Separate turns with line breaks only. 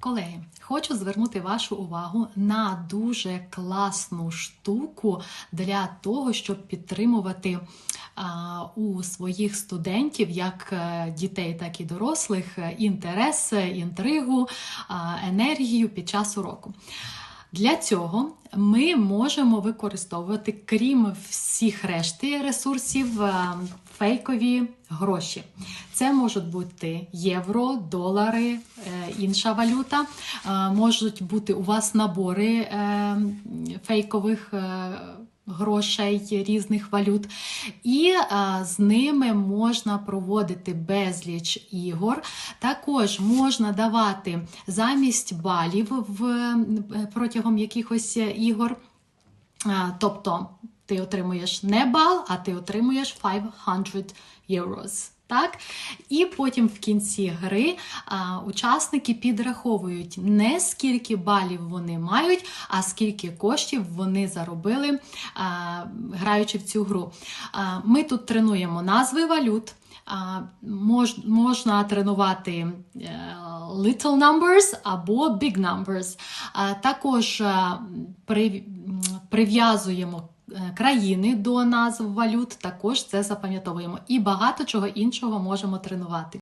Колеги, хочу звернути вашу увагу на дуже класну штуку для того, щоб підтримувати у своїх студентів, як е, дітей, так і дорослих, е, інтерес, е, інтригу, енергію під час уроку. Для цього ми можемо використовувати, крім всіх решти ресурсів, е, фейкові гроші. Це можуть бути євро, долари, е, інша валюта. Е, Можуть бути у вас набори фейкових. Е, Грошей різних валют, і а, з ними можна проводити безліч ігор. Також можна давати замість балів в, е, протягом якихось ігор. А, Тобто ти отримуєш не бал, а ти отримуєш 500 euros. Так? І потім в кінці гри а, учасники підраховують не скільки балів вони мають, а скільки коштів вони заробили, а, граючи в цю гру. А, ми тут тренуємо назви валют. А, мож, можна тренувати е, little numbers або big numbers. А, також при, прив'язуємо країни до назв валют, також це запам'ятовуємо. І багато чого іншого можемо тренувати.